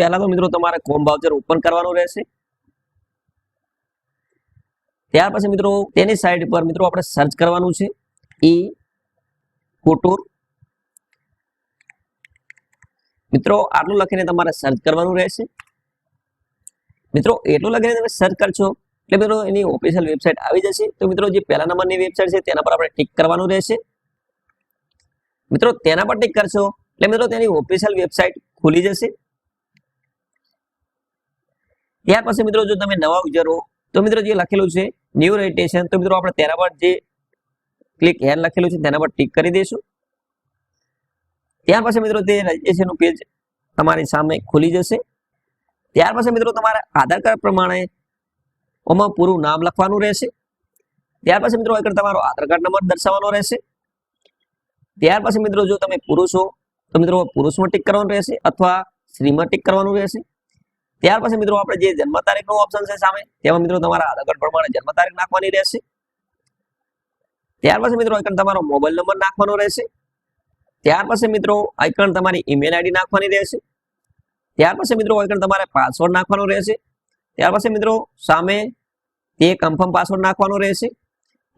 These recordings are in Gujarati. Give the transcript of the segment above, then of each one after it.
પહેલા તો મિત્રો તમારે કોમ બાઉચર ઓપન કરવાનું રહેશે. ત્યાર પછી મિત્રો તેની સાઈડ પર મિત્રો આપણે સર્ચ કરવાનું છે. ઈ કોટુર મિત્રો આટલું લખીને તમારે સર્ચ કરવાનું રહેશે. મિત્રો એટલું લખીને તમે સર્ચ કરશો, એટલે મિત્રો એની ઓફિશિયલ વેબસાઇટ આવી જશે. તો મિત્રો જે પહેલા નંબરની વેબસાઇટ છે, તેના પર આપણે ટિક કરવાનું રહેશે. મિત્રો તેના પર ટિક કરશો, એટલે મિત્રો તેની ઓફિશિયલ વેબસાઇટ ખુલી જશે. ત્યાર પછી મિત્રો જો તમે નવા વિચારો તો મિત્રો જે લખેલું છે ન્યૂ રજિસ્ટ્રેશન તો મિત્રો આપણે તેના પર જે ક્લિક હેર લખેલું છે, તેના પર ટિક કરી દઈશું. ત્યાર પછી મિત્રો તે રજિસ્ટ્રેશનનું પેજ તમારી સામે ખુલી જશે. ત્યાર પછી મિત્રો તમારે આધાર કાર્ડ પ્રમાણે ઓમાં પૂરું નામ લખવાનું રહેશે. ત્યાર પછી મિત્રો આગળ તમારો આધાર કાર્ડ નંબર દર્શાવવાનો રહેશે. ત્યાર પછી મિત્રો જો તમે પુરુષ તો મિત્રો પુરુષમાં ટીક કરવાનું રહેશે અથવા સ્ત્રીમાં ટીક કરવાનું રહેશે. ત્યાર પછી મિત્રો આપણે જે જન્મ તારીખનો ઓપ્શન છે સામે, તેમાં મિત્રો તમારા આધાર પ્રમાણે જન્મ તારીખ નાખવાની રહેશે. ત્યાર પછી મિત્રો આઈકન તમારો મોબાઈલ નંબર નાખવાનો રહેશે. ત્યાર પછી મિત્રો આઈકન તમારી ઈમેલ આઈડી નાખવાની રહેશે. ત્યાર પછી મિત્રો આઈકન તમારે પાસવર્ડ નાખવાનો રહેશે. ત્યાર પછી મિત્રો સામે તે કન્ફર્મ પાસવર્ડ નાખવાનો રહેશે.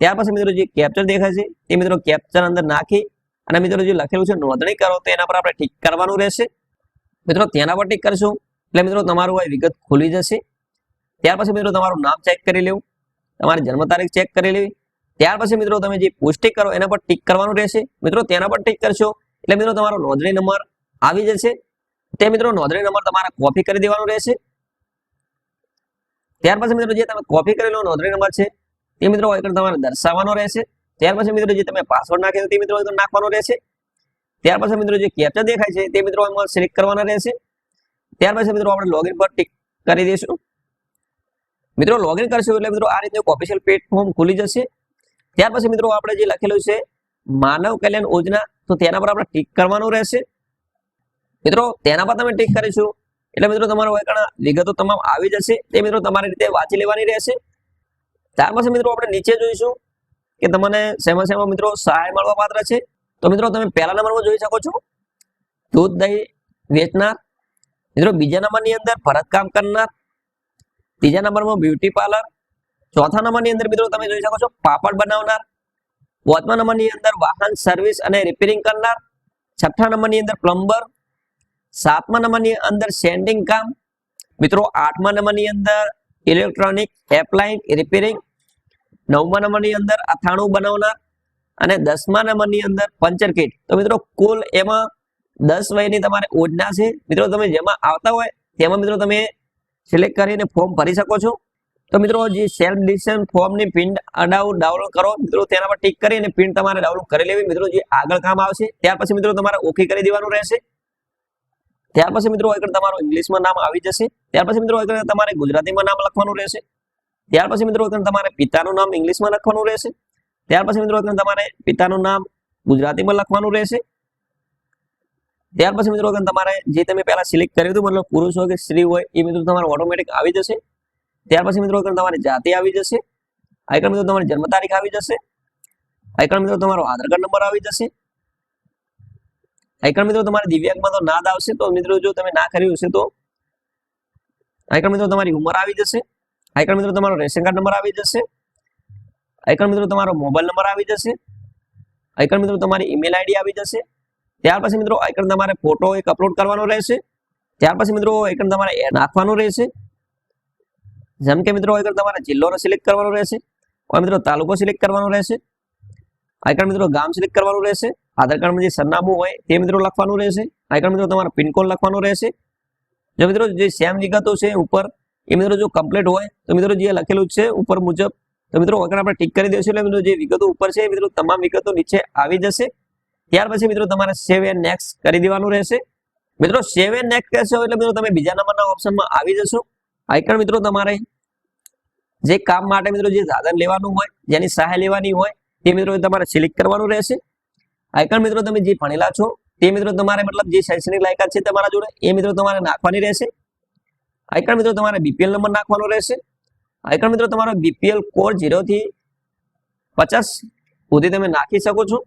ત્યાર પછી મિત્રો જે કેપ્ચર દેખાય છે, તે મિત્રો કેપ્ચર અંદર નાખી અને મિત્રો જે લખેલું છે નોંધણી કરો, તો એના પર આપણે ઠીક કરવાનું રહેશે. મિત્રો તેના પર ટીક કરશું. એટલે મિત્રો, તમારું આ વિગત ખુલી જશે. ત્યાર પછી મિત્રો, તમારું નામ ચેક કરી લેવું. તમારી જન્મ તારીખ ચેક કરી લેવી. ત્યાર પછી મિત્રો, તમે જે પુષ્ટિ કરો, એના પર ટીક કરવાનું રહેશે. મિત્રો, તેના પર ટીક કરશો, એટલે મિત્રો, તમારો નોંધણી નંબર આવી જશે. તે મિત્રો, નોંધણી નંબર તમારે કોપી કરી દેવાનો રહેશે. ત્યાર પછી મિત્રો, જે તમે કોપી કરેલો નોંધણી નંબર છે, તે મિત્રો, આગળ તમારે દર્શાવવાનો રહેશે. ત્યાર પછી મિત્રો, જે તમે પાસવર્ડ નાખ્યો, તે મિત્રો નાખવાનો રહેશે. ત્યાર પછી મિત્રો, જે કેપ્ચર દેખાય છે, તે મિત્રો, એમાં સિલેક્ટ કરવાના રહેશે. ત્યાર પછી મિત્રો આપણે લોગિન પર ટિક કરી દઈશું. મિત્રો લોગિન કરશું એટલે મિત્રો આ રીતે ઓફિશિયલ પ્લેટફોર્મ ખુલી જશે. ત્યાર પછી મિત્રો આપણે જે લખેલું છે, માનવ કલ્યાણ યોજના, તો તેના પર આપણે ટિક કરવાનું રહેશે. મિત્રો, તેના પર તમે ટિક કરીશું. એટલે મિત્રો તમારો ઘણા વિગતો તમામ આવી જશે. તે મિત્રો તમારી રીતે વાંચી લેવાની રહેશે. ત્યાર પછી મિત્રો આપણે નીચે જોઈશું કે તમને શેમાં શેમાં મિત્રો સહાય મળવા પાત્ર છે. તો મિત્રો તમે પહેલા નંબરમાં જોઈ શકો છો. દૂધ, દહીં, વેચનાર મિત્રો, બીજા નંબરની અંદર ભરતકામ કરનાર, ત્રીજા નંબરમાં બ્યુટી પાર્લર, ચોથા નંબરની અંદર મિત્રો તમે જોઈ શકો છો, પાપડ બનાવનાર, પાંચમા નંબરની અંદર વાહન સર્વિસ અને રિપેરિંગ કરનાર, છઠ્ઠા નંબરની અંદર પ્લમ્બર, સાતમા નંબરની અંદર સેન્ડિંગ કામ, મિત્રો, આઠમા નંબરની અંદર ઇલેક્ટ્રોનિક એપ્લાયન્સ રિપેરિંગ નવમા નંબરની અંદર અથાણું બનાવનાર અને દસમા નંબરની અંદર પંચર કિટ તો મિત્રો, કુલ એમાં દસ વયની તમારે યોજના છે. મિત્રો, તમે જેમાં આવતા હોય, તેમાં મિત્રો તમે સિલેક્ટ કરીને ફોર્મ ભરી શકો છો. તો મિત્રો, જે સેલ્ફ ડિસિઝન ફોર્મની પ્રિન્ટ ડાઉનલોડ કરો. મિત્રો, તેના પર ટિક કરીને પ્રિન્ટ તમારે ડાઉનલોડ કરી લેવી. મિત્રો, જે આગળ કામ આવશે, ત્યાર પછી મિત્રો તમારે ઓકે કરી દેવાનું રહેશે. ત્યાર પછી મિત્રો આગળ તમારું ઇંગ્લિશમાં નામ આવી જશે. ત્યાર પછી મિત્રો આગળ તમારે ગુજરાતીમાં નામ લખવાનું રહેશે. ત્યાર પછી મિત્રો આગળ તમારે પિતાનું નામ ઇંગ્લિશમાં લખવાનું રહેશે. ત્યાર પછી મિત્રો આગળ તમારે પિતાનું નામ ગુજરાતીમાં લખવાનું રહેશે. ત્યાર પછી મિત્રો તમારે જે તમે પહેલા સિલેક્ટ કર્યું હતું, મતલબ પુરુષ હોય કે સ્ત્રી હોય, એ મિત્રો તમારે ઓટોમેટિક આવી જશે. ત્યાર પછી મિત્રો તમારી જાતિ આવી જશે. આઈકન મિત્રો તમારી જન્મ તારીખ આવી જશે. આઈકન મિત્રો તમારો આધાર કાર્ડ નંબર આવી જશે. આઈકન મિત્રો તમારે દિવ્યાંગમાં તો નાદ આવશે, તો મિત્રો જો તમે ના કર્યું હશે તો? આઈકન મિત્રો તમારી ઉંમર આવી જશે. આઈકન મિત્રો તમારો રેશન કાર્ડ નંબર આવી જશે. આઈકન મિત્રો તમારો મોબાઈલ નંબર આવી જશે. આઈકન મિત્રો તમારી ઈમેલ આઈડી આવી જશે. ત્યાર પછી મિત્રો આગળ તમારે ફોટો એક અપલોડ કરવાનો રહેશે. ત્યાર પછી મિત્રો આગળ તમારે નાખવાનું રહેશે. જેમ કે મિત્રો આગળ તમારે જિલ્લોને સિલેક્ટ કરવાનો રહેશે. હવે મિત્રો તાલુકો સિલેક્ટ કરવાનો રહેશે. આગળ મિત્રો ગામ સિલેક્ટ કરવાનું રહેશે. આધાર કાર્ડમાં જે સરનામું હોય તે મિત્રો લખવાનું રહેશે. આગળ મિત્રો તમારો પિનકોડ લખવાનો રહેશે. જો મિત્રો જે સેમ વિગતો છે ઉપર, એ મિત્રો જો કમ્પ્લીટ હોય, તો મિત્રો જે લખેલું છે ઉપર મુજબ, તો મિત્રો આગળ આપણે ટિક કરી દઈશું. એટલે મિત્રો જે વિગતો ઉપર છે મિત્રો તમામ વિગતો નીચે આવી જશે. ત્યાર પછી મિત્રો તમારે સેવ એન્ડ નેક્સ્ટ કરી દેવાનું રહેશે. મિત્રો સેવ એન્ડ નેક્સ્ટ કહેશો એટલે મિત્રો તમે બીજા નંબરના ઓપ્શનમાં આવી જશો. આઈકણ મિત્રો તમારે જે કામ માટે મિત્રો જે સાધન લેવાનું હોય, જેની સહાય લેવાની હોય તે મિત્રો તમારે સિલેક્ટ કરવાનું રહેશે. આઈકણ મિત્રો તમે જે ભણેલા છો, તે મિત્રો તમારે મતલબ જે શૈક્ષણિક લાયકાત છે તમારા જોડે, એ મિત્રો તમારે નાખવાની રહેશે. આઈકણ મિત્રો તમારે બીપીએલ નંબર નાખવાનો રહેશે. આઈકણ મિત્રો તમારો બીપીએલ કોડ ઝીરોથી પચાસ સુધી તમે નાખી શકો છો.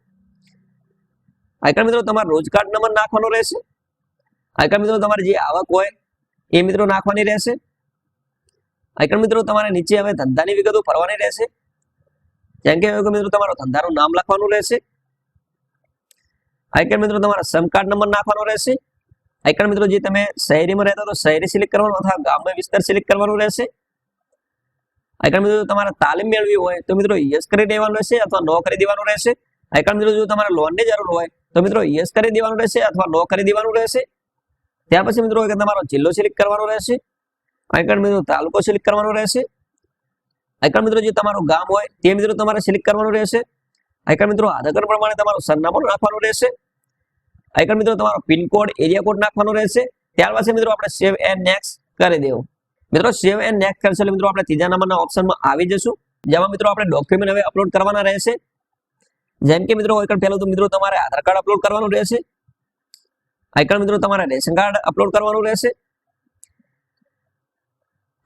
આઈકણ મિત્રો, તમારો રોજ કાર્ડ નંબર નાખવાનો રહેશે. આઈકણ મિત્રો, તમારે જે આવક હોય, એ મિત્રો નાખવાની રહેશે. આગળ મિત્રો, તમારે નીચે હવે ધંધાની વિગતો ભરવાની રહેશે. જેમ કે મિત્રો, તમારો ધંધાનું નામ લખવાનું રહેશે. આગળ મિત્રો, તમારા શ્રમ કાર્ડ નંબર નાખવાનો રહેશે. આગળ મિત્રો, જે તમે શહેરીમાં રહેતા તો શહેરી સિલેક્ટ કરવાનું, અથવા ગામમાં વિસ્તાર સિલેક્ટ કરવાનું રહેશે. આગળ મિત્રો, તમારે તાલીમ મેળવી હોય, તો મિત્રો યસ કરી દેવાનું રહેશે, અથવા નો કરી દેવાનું રહેશે. આગળ મિત્રો જો તમારે લોનની જરૂર હોય, તો મિત્રો યસ કરી દેવાનું રહેશે અથવા નો કરી દેવાનું રહેશે. ત્યાર પછી મિત્રો તમારો જિલ્લો સિલેક્ટ કરવાનો રહેશે. આગળ મિત્રો તાલુકો સિલેક્ટ કરવાનો રહેશે. આગળ મિત્રો જે તમારું ગામ હોય, તે મિત્રો તમારે સિલેક્ટ કરવાનું રહેશે. આગળ મિત્રો આધાર પ્રમાણે તમારું સરનામું નાખવાનું રહેશે. આગળ મિત્રો તમારો પિનકોડ એરિયા કોડ નાખવાનો રહેશે. ત્યાર પછી મિત્રો આપણે સેવ એન્ડ નેક્સ્ટ કરી દેવું. મિત્રો સેવ એન્ડ નેક્સ્ટ કરશે એટલે મિત્રો આપણે ત્રીજા નંબરના ઓપ્શનમાં આવી જશું. જેમાં મિત્રો આપણે ડોક્યુમેન્ટ હવે અપલોડ કરવાના રહેશે. જેમ કે મિત્રો આઈકન પહેલું તો મિત્રો તમારે આધાર કાર્ડ અપલોડ કરવાનું રહેશે. આઈકન મિત્રો તમારે રેશન કાર્ડ અપલોડ કરવાનું રહેશે.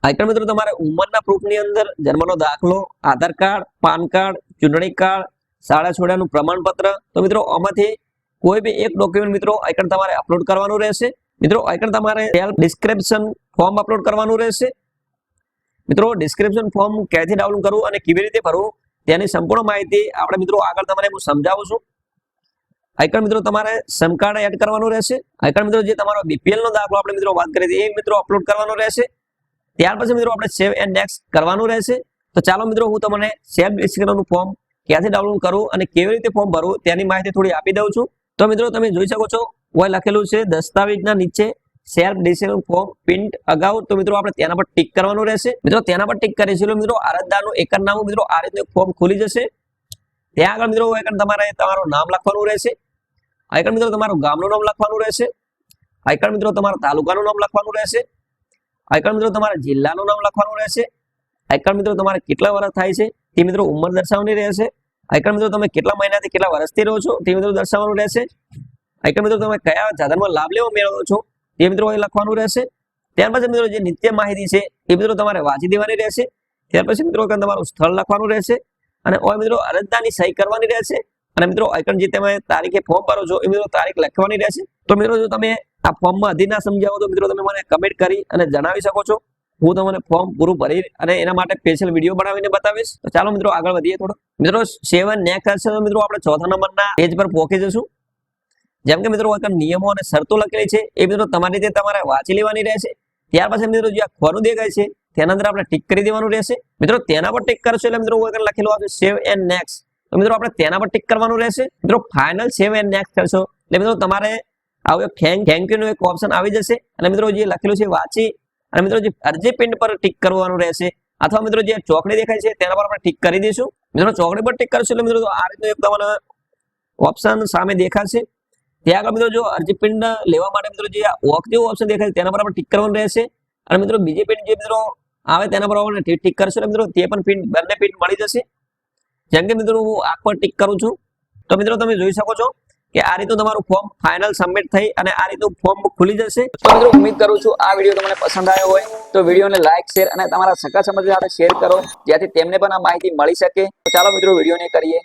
આઈકન મિત્રો તમારે ઉંમરના પ્રૂફની અંદર જન્મનો દાખલો, આધાર કાર્ડ, પાન કાર્ડ, ચૂંટણી કાર્ડ, શાળા છોડ્યાનું પ્રમાણપત્ર. તો મિત્રો આમાંથી કોઈ બી એક ડોક્યુમેન્ટ મિત્રો આઈકન તમારે અપલોડ કરવાનું રહેશે. મિત્રો આઈકન તમારે સેલ્ફ ડિસ્ક્રિપ્શન ફોર્મ અપલોડ કરવાનું રહેશે. મિત્રો ડિસ્ક્રિપ્શન ફોર્મ ક્યાંથી ડાઉનલોડ કરવું અને કેવી રીતે ભરવું? તેની સંપૂર્ણ માહિતી આપણે મિત્રો આગળ તમને હું સમજાવું છું. આઈકણ મિત્રો તમારે સમ કાર્ડ એડ કરવાનું રહેશે. આઈકણ મિત્રો જે તમારો બીપીએલ નો દાખલો આપણે મિત્રો વાત કરી હતી, એ મિત્રો અપલોડ કરવાનો રહેશે. ત્યાર પછી મિત્રો આપણે સેવ એન્ડ નેક્સ્ટ કરવાનું રહેશે. તો ચાલો મિત્રો હું તમને સેલ્ફ ડિસ્ક્રિપ્શનનું ફોર્મ ક્યાંથી ડાઉનલોડ કરું અને કેવી રીતે ફોર્મ ભરવું તેની માહિતી થોડી આપી દઉં છું. તો મિત્રો તમે જોઈ શકો છો, ઓય લખેલું છે દસ્તાવેજના નીચે સેલ્ફ ડિસિઝન ફોર્મ પ્રિન્ટ અગાઉ તો મિત્રો આપણે તેના પર ટિક કરવાનું રહેશે. મિત્રો તેના પર ટિક કરીશું મિત્રો અરજદારનું એકરનામું મિત્રો આ રીતનું ફોર્મ ખુલી જશે. ત્યાં આગળ મિત્રો એકર તમારે તમારું નામ લખવાનું રહેશે. આગળ મિત્રો તમારું ગામનું નામ લખવાનું રહેશે. આગળ મિત્રો તમારા તાલુકાનું નામ લખવાનું રહેશે. આગળ મિત્રો તમારા જિલ્લાનું નામ લખવાનું રહેશે. આગળ મિત્રો તમારે કેટલા વર્ષ થાય છે તે મિત્રો ઉંમર દર્શાવવાની રહેશે. આગળ મિત્રો તમે કેટલા મહિનાથી કેટલા વર્ષથી રહો છો તે મિત્રો દર્શાવવાનું રહેશે. આગળ મિત્રો તમે કયા સાધનમાં લાભ લેવો મેળવો છો? તે મિત્રો અહીં લખવાનું રહેશે. ત્યાર પછી મિત્રો જે નિત્ય માહિતી છે, એ મિત્રો તમારે વાંચી દેવાની રહેશે. ત્યાર પછી મિત્રો તમારું સ્થળ લખવાનું રહેશે. અને ઓય મિત્રો અરજદારની સહી કરવાની રહેશે. અને મિત્રો આઈકન જે તમે તારીખે ફોર્મ ભરો છો, એ મિત્રો તારીખ લખવાની રહેશે. તો મિત્રો જો તમે આ ફોર્મમાં ના સમજાવો, તો મિત્રો તમે મને કમેન્ટ કરી અને જણાવી શકો છો. હું તમને ફોર્મ પૂરું ભરી અને એના માટે સ્પેશિયલ વીડિયો બનાવીને બતાવીશ. તો ચાલો મિત્રો આગળ વધીએ થોડો. મિત્રો સેવન નેક્સ્ટ તો મિત્રો આપણે ચોથા નંબરના પેજ પર પહોંચી જશું. જેમ કે મિત્રો આગળ નિયમો અને શરતો લખેલી છે, એ મિત્રો તમારી રીતે તમારે વાંચી લેવાની રહેશે. ત્યાર પછી મિત્રો, જે ખોરું દેખાય છે, તેના અંદર આપણે ટીક કરી દેવાનું રહેશે. મિત્રો, તેના પર ટીક કરશો એટલે મિત્રો આગળ લખેલું આવશે, સેવ એન્ડ નેક્સ્ટ તો મિત્રો, આપણે તેના પર ટીક કરવાનું રહેશે. મિત્રો, ફાઇનલ સેવ એન્ડ નેક્સ્ટ કરશો એટલે મિત્રો, તમારે આવું એક થેન્ક થેન્ક યુ નું એક ઓપ્શન આવી જશે. અને મિત્રો, જે લખેલું છે, વાંચી. અને મિત્રો, જે અરજી પિન પર ટીક કરવાનું રહેશે. અથવા મિત્રો, જે ચોકડી દેખાય છે, તેના પર આપણે ટીક કરી દઈશું. મિત્રો, ચોકડી પર ટિક કરશો એટલે મિત્રો આ રીતનું એક તમને ઓપ્શન સામે દેખાશે. ત્યાં મિત્રો જો અરજી પિંડ લેવા માટે મિત્રો જે ઓક જેવું ઓપ્શન દેખાય તેના પર આપણે ટીક કરવાનું રહેશે. અને મિત્રો બીજી પિન જે મિત્રો આવે તેના પર આપણે ટીક કરશો મિત્રો, તે પણ પિન બંને પિન મળી જશે. જેમ કે મિત્રો હું આંખ પર ટીક કરું છું. તો મિત્રો તમે જોઈ શકો છો કે આ રીતનું તમારું ફોર્મ ફાઇનલ સબમિટ થઈ અને આ રીતનું ફોર્મ ખુલી જશે. તો મિત્રો ઉમ્મીદ કરું છું આ વીડિયો તમને પસંદ આવ્યો હોય તો વિડીયોને લાઇક શેર અને તમારા સગા સંબંધી સાથે શેર કરો, જેથી તેમને પણ આ માહિતી મળી શકે. ચાલો મિત્રો વિડીયોને કરીએ.